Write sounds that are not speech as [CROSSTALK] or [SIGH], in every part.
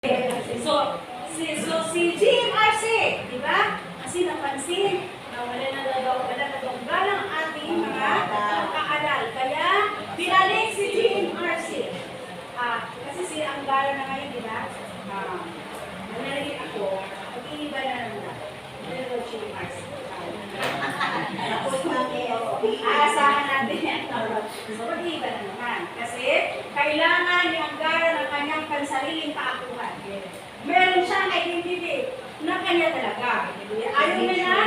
So, si, so, si GMRC, di ba? Kasi napansin na wala na daw, wala na daw galang ating mga kakaalal. Kaya, binalik si GMRC. Ah, kasi si ang galang na ngayon, di ba? Ah, nangyari ako, mag-iiba na naman. Ano daw GMRC? Aasahan natin yan. So, mag-iiba na naman. Kasi, kailangan ni Anggara ng kanyang pansariling kaakuhan. Meron siyang identity na kanya talaga. Ayaw na na,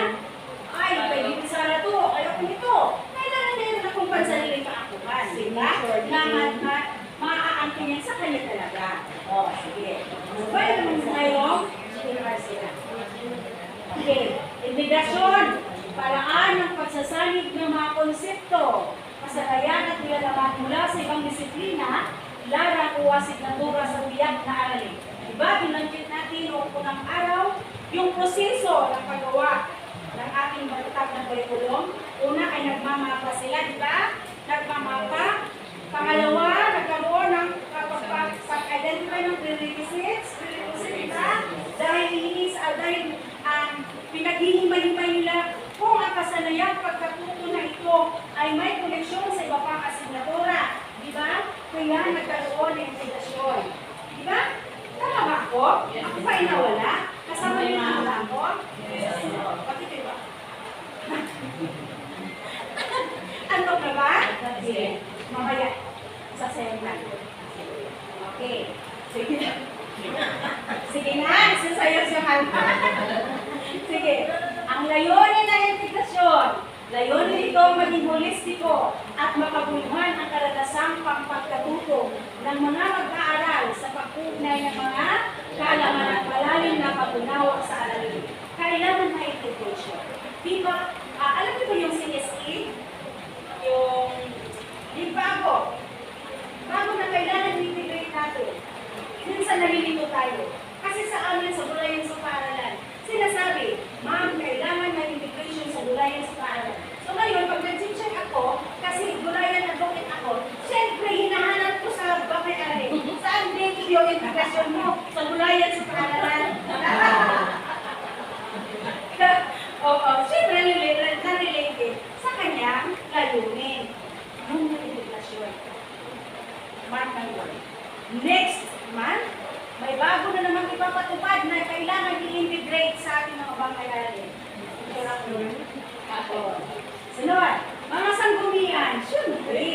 ay, Bibi Sara to, ayaw ko nito. Kailangan niya yun akong pansariling kaakuhan. Diba? Na, na, na maaangkin niya sa kanya talaga. O, sige. So, pwede naman sa ngayon, sila. Okay, imigrasyon, paraan ng pagsasanib ng mga konsepto, kasanayan at nilalaman mula sa ibang disiplina, lara o asignatura sa biyak na aralin. Diba, binanggit natin noong unang araw, yung proseso ng paggawa ng ating matatag na kurikulum. Una ay nagmamapa sila, di ba? Nagmamapa. Pangalawa, nagkaroon ng uh, pag- pag-identify ng prerequisites, prerequisites, di ba? Dahil ah, dahil um, pinaghihimay-himay nila kung ang kasanayang pagkatuto na ito ay may koneksyon sa iba pang asignatura. Di ba? Kaya nagkaroon ng integrasyon. Di ba? Tama ba ako? Ako pa inawala? Kasama niyo na wala ako? Bakit kayo ba? [LAUGHS] Antok na ba? Sige. Mamaya. Sasayaw na. Okay. Sige na. [LAUGHS] Sige na. Sasayaw siya. [LAUGHS] Sige. Ang layunin ng integrasyon. Layunin nito maging holistiko at makabuluhan ang karadasang pangpagkatuto ng mga mag-aaral sa pag-ugnay ng mga kaalaman at malalim na pag-unawa sa aralin. Kailangan na integration. Di ba, ah, alam niyo ba yung CSE? Yung, di bago. Bago na kailangan i-integrate natin. Minsan nalilito tayo. Kasi sa amin, sa Bulayan sa Paaralan, sinasabi, ma'am, integration sa Paaralan. So ngayon, pag nag-check ako, kasi Bulayan advocate ako, syempre, hinahanap ko sa Bakay Ari. Saan dito yung integrasyon mo? Sa Bulayan sa Paaralan. [LAUGHS] Oo, syempre, nare- na-related sa kanyang layunin. Yung integrasyon. Mark my word. Next month, may bago na naman ipapatupad na kailangan i-integrate sa ating mga bangkayarin. Ako. Sunod, mga sanggumian, syempre,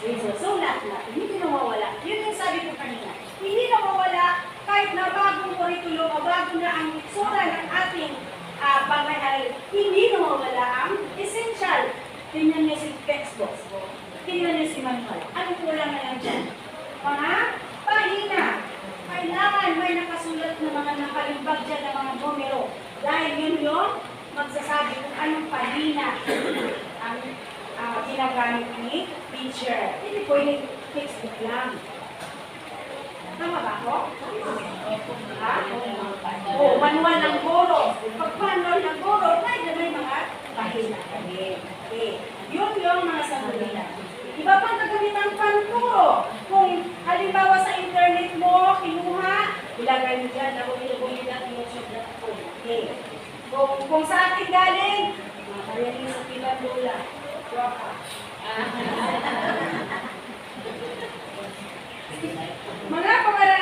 isusulat natin, hindi nawawala. Yun yung sabi ko kanina. Hindi nawawala kahit na bagong kurikulo o bago na ang itsura ng ating uh, bangkayarin, hindi nawawala ang essential. Tingnan niyo si textbook. Tingnan niyo si manual. Anong kulang na lang dyan? Mga pahina. Kailangan may nakasulat na mga nakalimbag dyan na mga numero. Dahil yun yung magsasabi kung anong pahina ang ah, ginagamit ni teacher. Hindi pwede textbook lang. Tama ba ako? Ha? O, manual ng guro. Pag manual ng guro, may may mga pahina. Okay. Okay. Yun yung mga sanggunian. Iba pang kagamitan panturo. Kung halimbawa sa internet mo, kinuha, ilagay mo dyan, ako ilagay lang yung sulat ko. Okay. Kung, kung sa atin galing, [LAUGHS] mga kariyari sa Pilandula. Waka. Mga pamaraan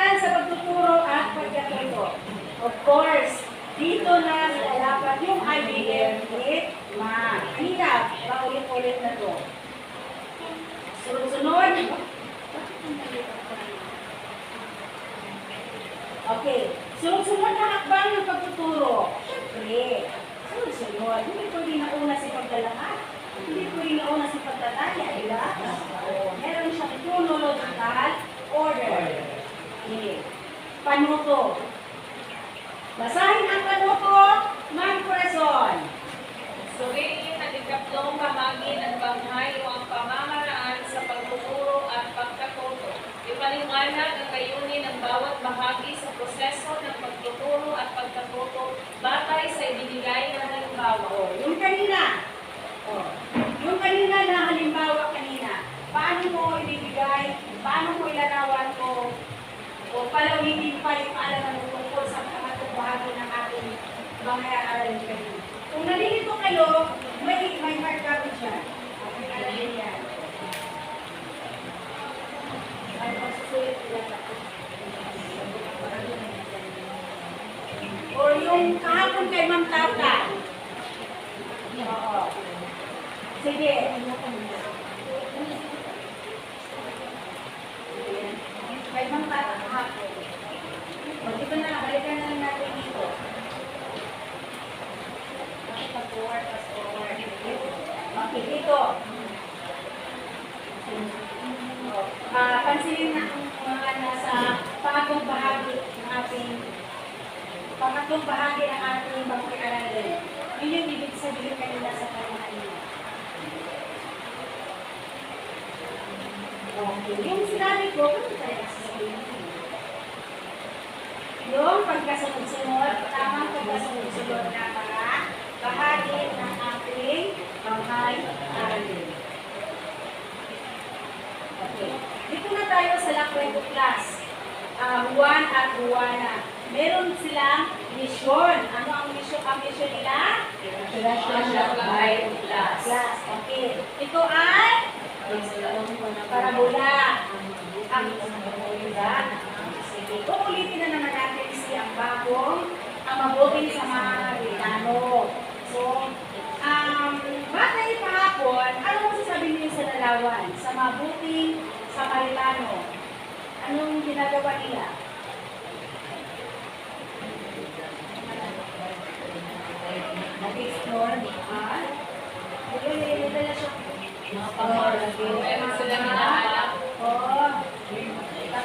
sa pagtuturo at pagkatuto. Of course, dito na nilalapat yung IBM with math. Hirap, paulit-ulit na to. Sunod-sunod. Okay. Sunod-sunod na hakbang ng pagtuturo. Siyempre, sunod-sunod. Hindi pwede na una si pagdalahat. Hindi pwede na una si pagtatanya, di ba? Oo. Meron siyang chronological order. Okay. Panuto. Basahin ang panuto, Ma'am Corazon. Suriin at ikatlong bahagi ng banghay o ang pamamaraan sa pagtuturo at pagkatuto. Ipaliwanag ang layunin ng bawat bahagi sa proseso ng pagtuturo at pagkatuto batay sa ibinigay na halimbawa. Oh, yung kanina. Oh, yung kanina na halimbawa kanina. Paano mo ibibigay? Paano mo ilarawan ko? O palawigin pa yung kaalaman mo tungkol sa pangatong bahagi ng ating mga aralin kayo. Kung nalilito kayo, may, may hard copy dyan. Okay, yan. Masusulit nila ako. O yung kahapon kay Ma'am Tata. Oo. Sige. Kay Ma'am Tata kahapon. O, dito na, balikan na lang natin dito. Pag-forward, fast-forward. Okay, dito. Ah, pansinin na ang mga nasa pangatlong bahagi ng ating pangatlong bahagi ng ating pag-aaralan. Yun yung ibig sabihin kanina sa niyo. Okay. Yung sinabi ko, kung. Yung pagkasunod-sunod, tamang pagkasunod-sunod na mga bahagi ng ating panghay-aralin. Okay. Dito na tayo sa Lakwento class. Uh, Juan at Juana. Meron silang mission. Ano ang mission? Ang mission nila? Class. Class. Okay. Ito ay parabola. Ang parabola. Sige. Uulitin na naman natin si ang bagong ang mabuting sa mga Amerikano. So, um, batay kahapon, ano mo sasabihin niyo sa lalawan? Sa mabuting Samaritano. Anong ginagawa nila? Nag-explore. Ah, yun, yun, yun, siya. Meron sila hinahanap. Oo.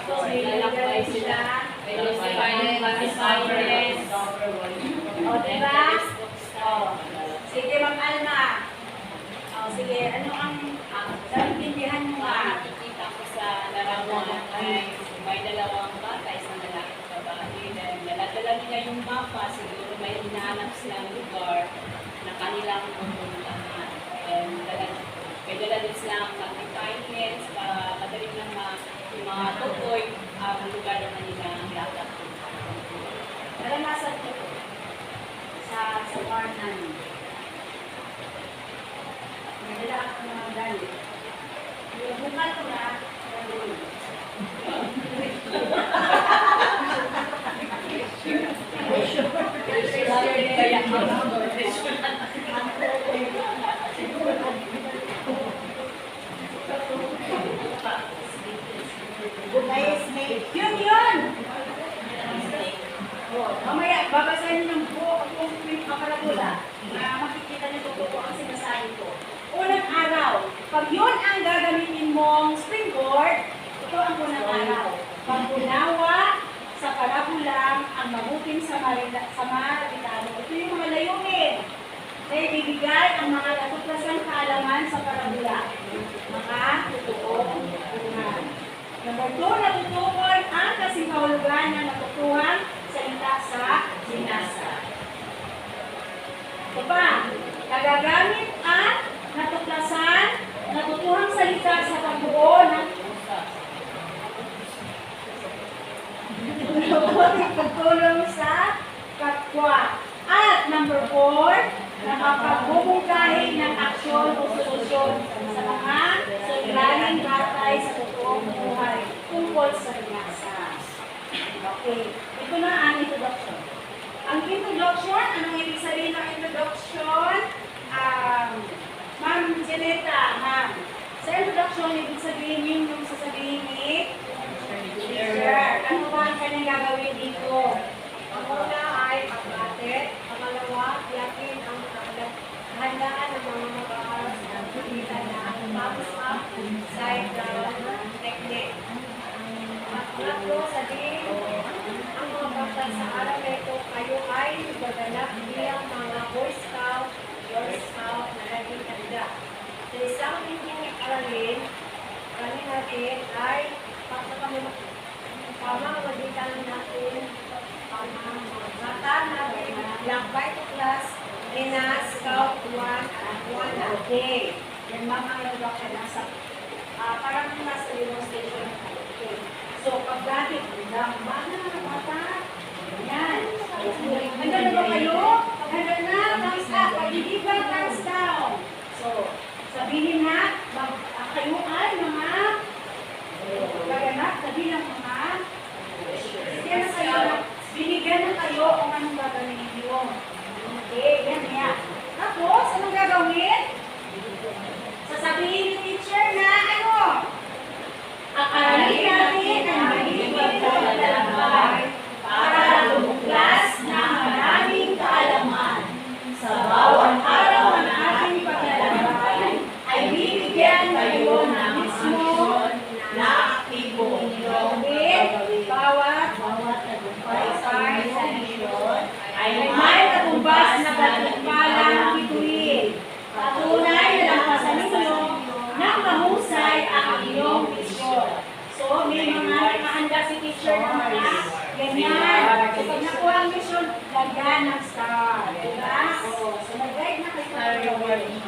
Tapos, nilagay sila. Meron sila assignments. O, diba? O. Sige, Ma'am Alma. O, sige, ano ang ang naintindihan mo nga? Nakikita ko sa larawan ay may dalawang bata, isang lalaki at babae. Dala-dala nila yung mapa, siguro may hinahanap silang lugar na kanilang pupuntahan. And dala, may dala din silang mag-refinements para madali lang ma, yung mga tutoy ang lugar na kanilang dapat puntahan. Naranasan ko sa sa bar namin. Nadala ako ng mga galit. Yung bukal ko na, nandun. Kaya Yun yun! Oh, mamaya, babasahin niyo ng buo kung may pakaragula na makikita niyo totoo ang sinasabi ko. Unang araw, pag yun ang gagamitin mong springboard, ito ang unang araw. Pag-unawa sa parabulang ang mabuting samarita, samaritano. Ito yung mga layunin na ibibigay ang mga natutlasang kaalaman sa parabula. Mga totoong bunga. Natutukoy ang kasingkahulugan ng natutuhan salita sa binasa. Ito pa, nagagamit at natuklasan, natutuhang salita sa pagbuo ng pagtulong sa kapwa. At number four, nakapagbubungkahi ng aksyon o solusyon sa mga suliraning batay sa totoong buhay tungkol sa binasa. Okay, ito na ang introduction. Ang introduction, anong ibig sabihin ng introduction? Um, Ma'am Janeta, ma'am. Sa introduction, ibig sabihin yun yung sasabihin ni Teacher. Ano ba ang kanyang gagawin dito? Ang una ay pagbatit, pangalawa, yakin ang handaan ng mga mag-aaral sa pagkita na thumbs up, side down, technique. At tatlo, sabihin, ang mga bata sa araw na ito, kayo ay gaganap bilang mga Boy Scout, Girl Scout na naging handa. Sa isang linggong aralin, kami natin ay pamamagitan natin ang mga bata natin lakbay to class Ina, Scout 1 at 1 Okay. Yan ma'am ang introduction nasa, ah parang nasa demonstration. Okay. So, pag dati, Damba na, bata. Yan. Handa na ba kayo? Handa na, thumbs up. Pag-ibig thumbs down. So, sabihin na, ah, kayo ay mga gaganap, sabihin ng mga Bigyan na kayo, binigyan na kayo kung anong gagawin ninyo. Okay, yan yan. Tapos, anong gagawin? Sasabihin ni teacher na ano? Aaralin natin ang magiging pagkakalalaman para lumuklas ng maraming kaalaman. Sa bawat araw ng ating paglalakbay ay bibigyan kayo ng mismo na aktibo gawin bawat bawat tagumpay sa misyon ay may katumbas na katimpalang bituin. Patunay na lampasan ninyo ng mahusay ang inyong misyon. So, may mga nakahanda si teacher na mga ganyan. So, pag nakuha ang mission, lagyan ng star. Diba? O, so, nag-guide na kayo sa gawin.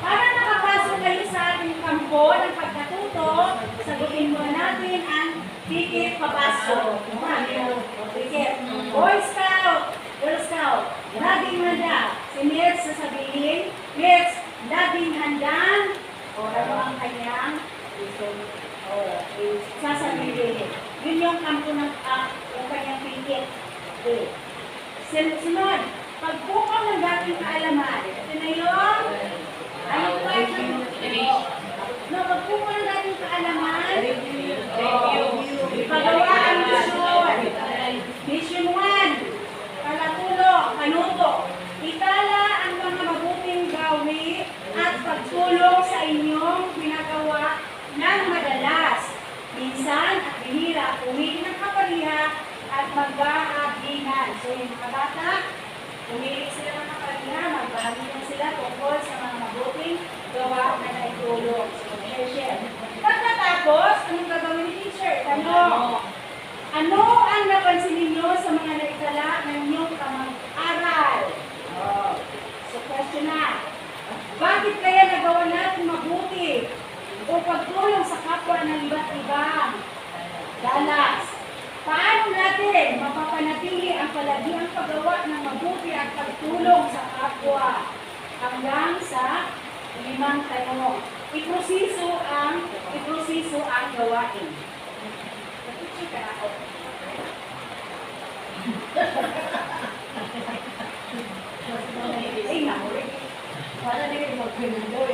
Para nakapasok kayo sa ating kampo ng pagkatuto, sagutin mo natin ang ticket papasok. Ticket. Boy Scout, Girl Scout, laging handa. Si Mirts sasabihin, Mirts, laging handang, o ano ang kanyang o, sasabihin. Yun yung kampo ng, ah, yung kanyang ticket. Okay. Sunod, pagbukaw ng dating kaalaman. Ito na yun. Anong part ng No, pagbukaw ng dating kaalaman. Pagawa ang mission. Mission 1. Kalatulo, kanuto. Itala ang mga mabuting gawi at pagtulong sa inyong ginagawa ng madalas. Minsan at bihira, pumili ng kapariha at magbahaginan. So yung mga bata, pumili sila ng kapariha, magbahaginan sila tungkol sa mga mabuting gawa na naitulong. So, share. Pagkatapos, anong gagawin ni teacher? Tanong. Ano ang napansin ninyo sa mga naitala ng inyong kamag-aral? Oh. So, question na. Bakit kaya nagawa natin mabuti o pagtulong sa kapwa ng iba't ibang dalas? Paano natin mapapanatili ang palagiang paggawa ng mabuti at pagtulong sa kapwa hanggang sa limang tanong? Iprosiso ang iprosiso ang gawain. Nag-check ka ako. Ay, naku. Para na yung magpinando,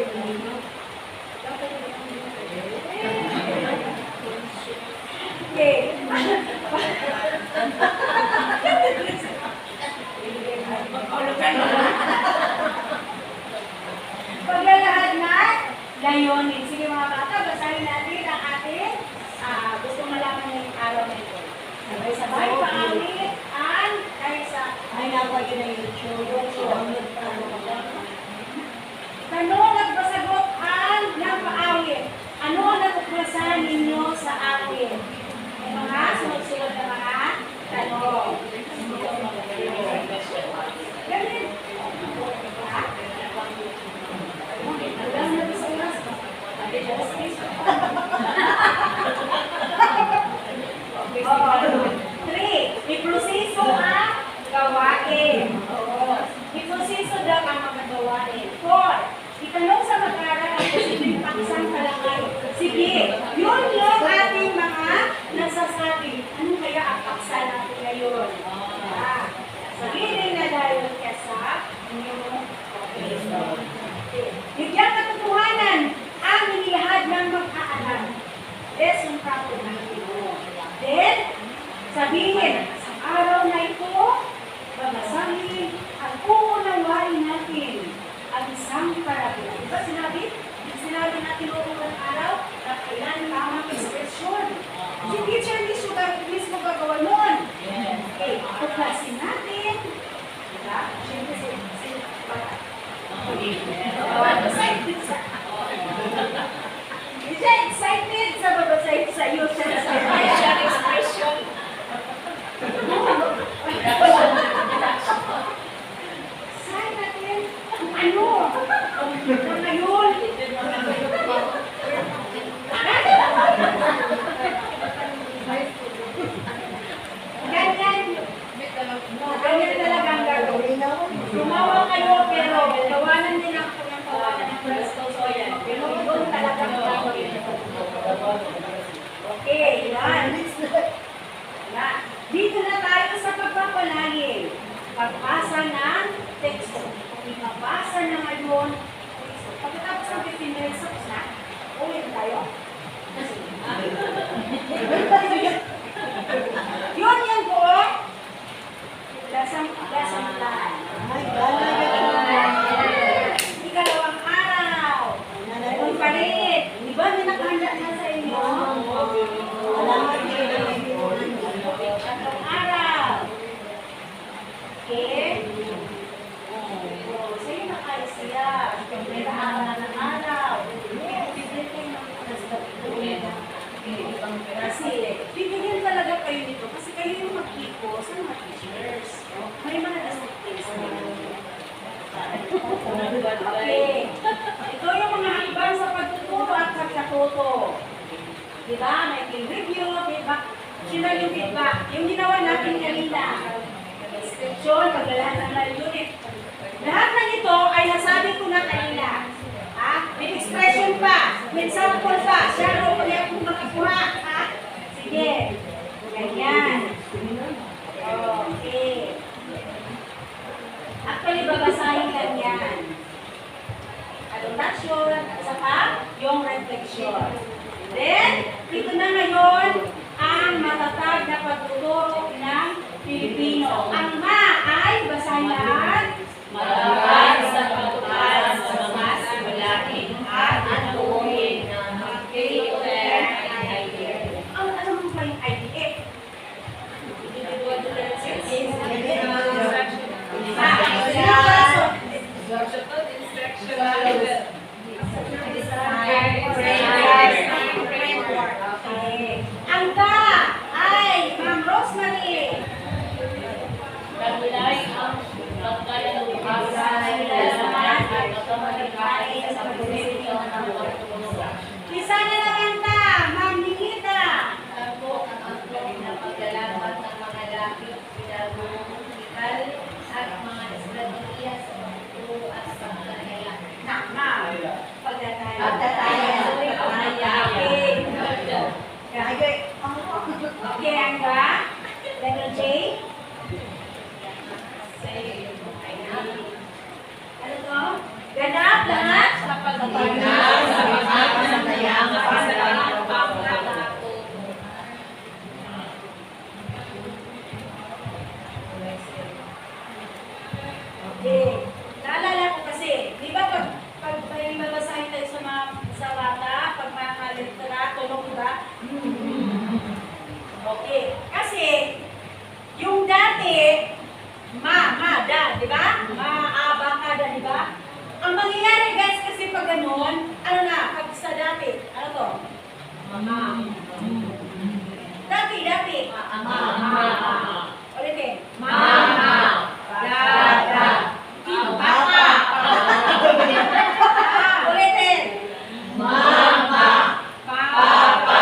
Ano yun? Ganyan. Ganyan talaga ang gagawin. Sumawa kayo, pero tawanan din ako ng tawanan Kristo. So, yan. Pero yun talaga ang gagawin. Okay, yan. Dito na tayo sa pagpapalangin. Pagpasa na 15 minutes tapos na, uwi na tayo. Yun [LAUGHS] yan po. Lasang, lasang lahat. Ikalawang araw. Kung palit. Di ba may nakahanda na sa inyo? Tatlong araw. Okay? Oh, sa'yo na kayo siya. May nakahanda ng araw. Bibigyan kayo ng kasi, bibigyan talaga kayo nito kasi kayo yung mag-ipo sa mga teachers. May mga disciplines na Okay. Ito yung mga hakbang sa pagtuturo at pagkatuto. Diba? May team review, feedback. Sino yung feedback? Yung ginawa natin kanina. Description, paglalahat ng live unit. Lahat ng ito ay nasabi ko na kanina. Ha? May pa. May sample pa. Siya ro kaya kung makakuha. Ha? Sige. Ganyan. Okay. Actually, babasahin lang yan. Adaptation at saka yung reflection. Then, ito na ngayon ang matatag na pagtuturo ng Pilipino. Ang ma ay basahin lahat. Malapad sa simulahin at Okay. Okay, ang ka. Letter J. Ano to? Ganap lahat? Sa pagpapagod sa pagkakasayang pag ganun, ano na, pag sa ano to? Mama. Dati, dati. Mama. Ulitin. Mama. Dada. Papa. Ulitin. Mama. Papa.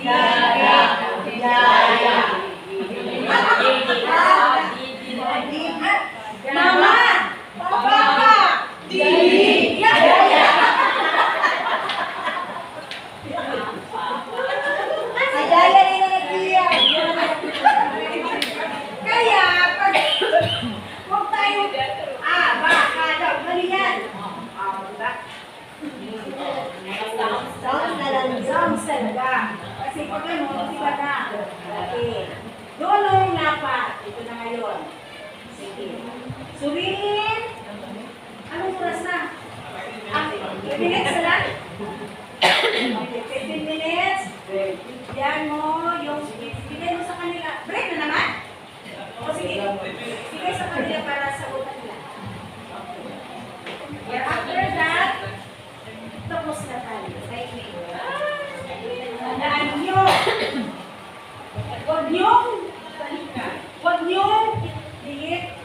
Dada. Daya. Mama. Papa. Didi. Adaya rin ang nagbiya. Kaya, pag huwag tayo, ah, baka daw, mali yan. Ah, diba? Sounds na lang, sounds talaga. Kasi pag ano, iba na. Okay. Doon dapat. Ito na ngayon. Sige. Suriin. Anong oras na? Ah, 15 minutes na lang? 15 minutes. Bigyan mo yung bigyan mo sa kanila. Break na naman? O sige. Bigay sa kanila para sagutan nila. After that, tapos na tayo. Tandaan nyo. Huwag nyo, huwag nyo, liit.